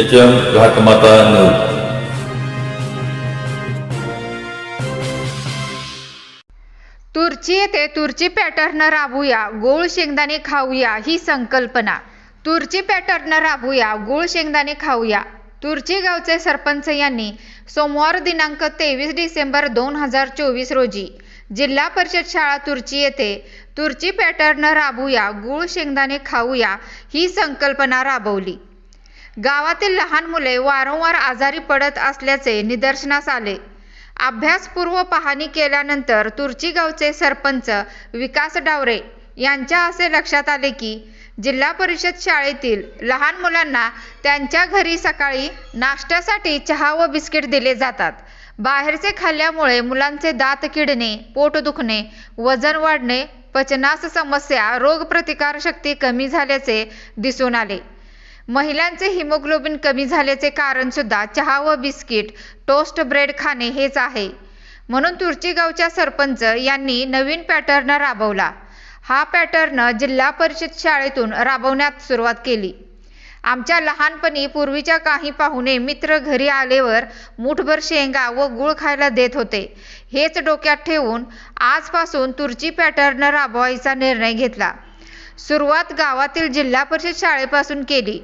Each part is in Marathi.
H M Ghatmata news Turchi येथे तुर्ची पॅटर्न राबूया गोळ शेंगदाणे खाऊया ही संकल्पना. तुर्ची पॅटर्न राबूया गोळ शेंगदाणे खाऊया. तुर्ची गावचे सरपंच यांनी सोमवार दिनांक तेवीस डिसेंबर दोन हजार चोवीस रोजी जिल्हा परिषद शाळा तुर्ची येथे तुर्ची पॅटर्न राबूया गुळ शेंगदाणे खाऊया ही संकल्पना राबवली. गावातील लहान मुले वारंवार आजारी पडत असल्याचे निदर्शनास आले. अभ्यासपूर्व पाहणी केल्यानंतर तुर्ची गावचे सरपंच विकास डावरे यांच्या असे लक्षात आले की जिल्हा परिषद शाळेतील लहान मुलांना त्यांच्या घरी सकाळी नाश्त्यासाठी चहा व बिस्किट दिले जातात. बाहेरचे खाल्ल्यामुळे मुलांचे दात किडणे पोट दुखणे वजन वाढणे पचनास समस्या रोगप्रतिकारशक्ती कमी झाल्याचे दिसून आले. महिलांचे हिमोग्लोबिन कमी झाल्याचे कारण सुद्धा चहा व बिस्किट टोस्ट ब्रेड खाणे हेच आहे. म्हणून तुर्चीगावच्या सरपंच यांनी नवीन पॅटर्न राबवला. हा पॅटर्न जिल्हा परिषद शाळेतून राबवण्यात सुरुवात केली. आमच्या लहानपणी पूर्वीच्या काही पाहुणे मित्र घरी आल्यावर मुठभर शेंगा व गुळ खायला देत होते. हेच डोक्यात ठेवून आजपासून तुर्ची पॅटर्न राबवायचा निर्णय घेतला. सुरुवात गावातील जिल्हा परिषद शाळेपासून केली.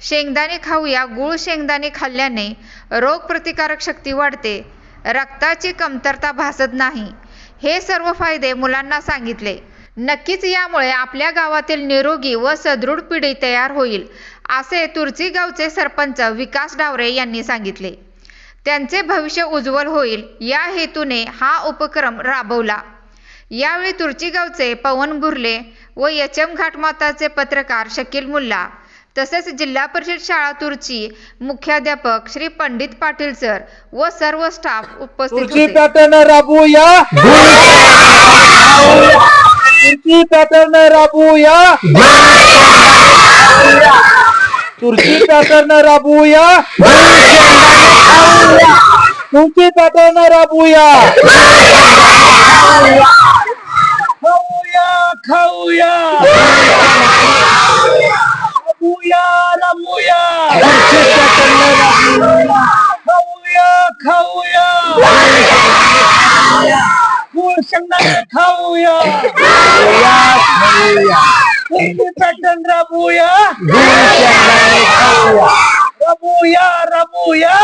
शेंगदाणे खाऊया गुळ शेंगदाणे खाल्ल्याने रोगप्रतिकारक शक्ती वाढते. रक्ताची कमतरता भासत नाही. हे सर्व फायदे मुलांना सांगितले. नक्कीच यामुळे आपल्या गावातील निरोगी व सदृढ पिढी तयार होईल असे तुर्ची गावचे सरपंच विकास डावरे यांनी सांगितले. त्यांचे भविष्य उज्ज्वल होईल या हेतूने हा उपक्रम राबवला. यावेळी तुर्ची गावचे पवन बुर्ले व एच एम घाटमाताचे पत्रकार शकील मुल्ला तसेच जिल्हा परिषद शाळा तुर्ची मुख्याध्यापक श्री पंडित पाटील सर व सर्व स्टाफ उपस्थित तुर्ची होते. पॅटर्न राबवूया. तुर्ची पॅटर्न राबवूया. खाऊया खाऊया राबूया राबूया खाऊया खाऊया गुळ शेंगदाणे खाऊया तुमची पॅटर्न राबूया राबूया राबूया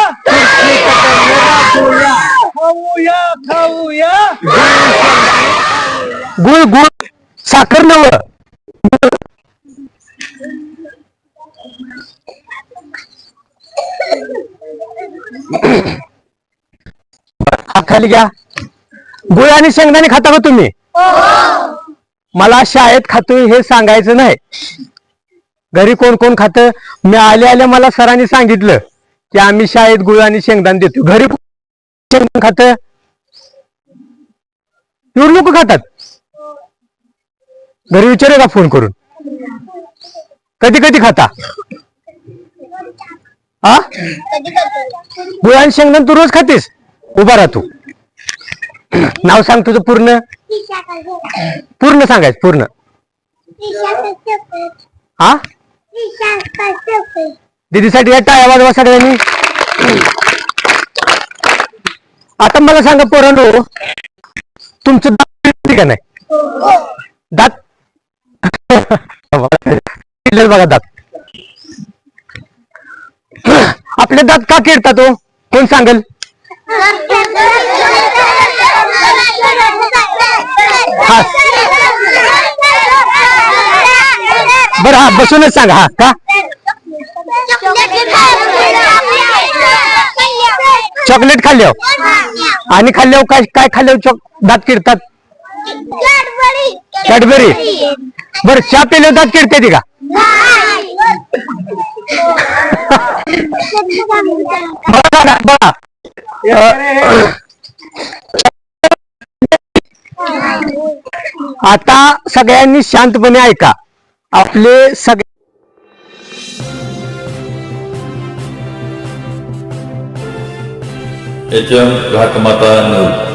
खाऊया खाऊया गुळ गुळ साखर नव. खाली घ्या. गुळ आणि शेंगदाणे खाता का तुम्ही? मला शाळेत खातोय हे सांगायचं नाही. घरी कोण कोण खात? मी आले आले मला सरांनी सांगितलं की आम्ही शाळेत गुळ आणि शेंगदाणे देतो. घरी शेंगदाणे खात? लोक खातात. घरी विचारे का फोन करून? कधी कधी खाता. हा गुळ आणि तू रोज खातेस? उभा राह तू. नाव सांग तुझं पूर्ण. पूर्ण सांगायचं पूर्ण. हा दीदीसाठी या टाळ्या वाजवा सगळ्यांनी. आता मला सांगा पोरांनो तुमचं दात का नाही? दात किडलेत बघा दात. आपले दात का किडतात हो कोण सांगेल? बरं हा बसूनच सांगा हा का? चॉकलेट खाल्ल्यावर. आणि खाल्ल्यावर काय काय चॉक दात किडतात कॅडबरी बर चहा पिल्यावर दात किडते ती का? बघा ना, बघा. अं, आता सगळ्यांनी शांतपणे ऐका. आपले सगळे एच एम घाटमाता न्यूज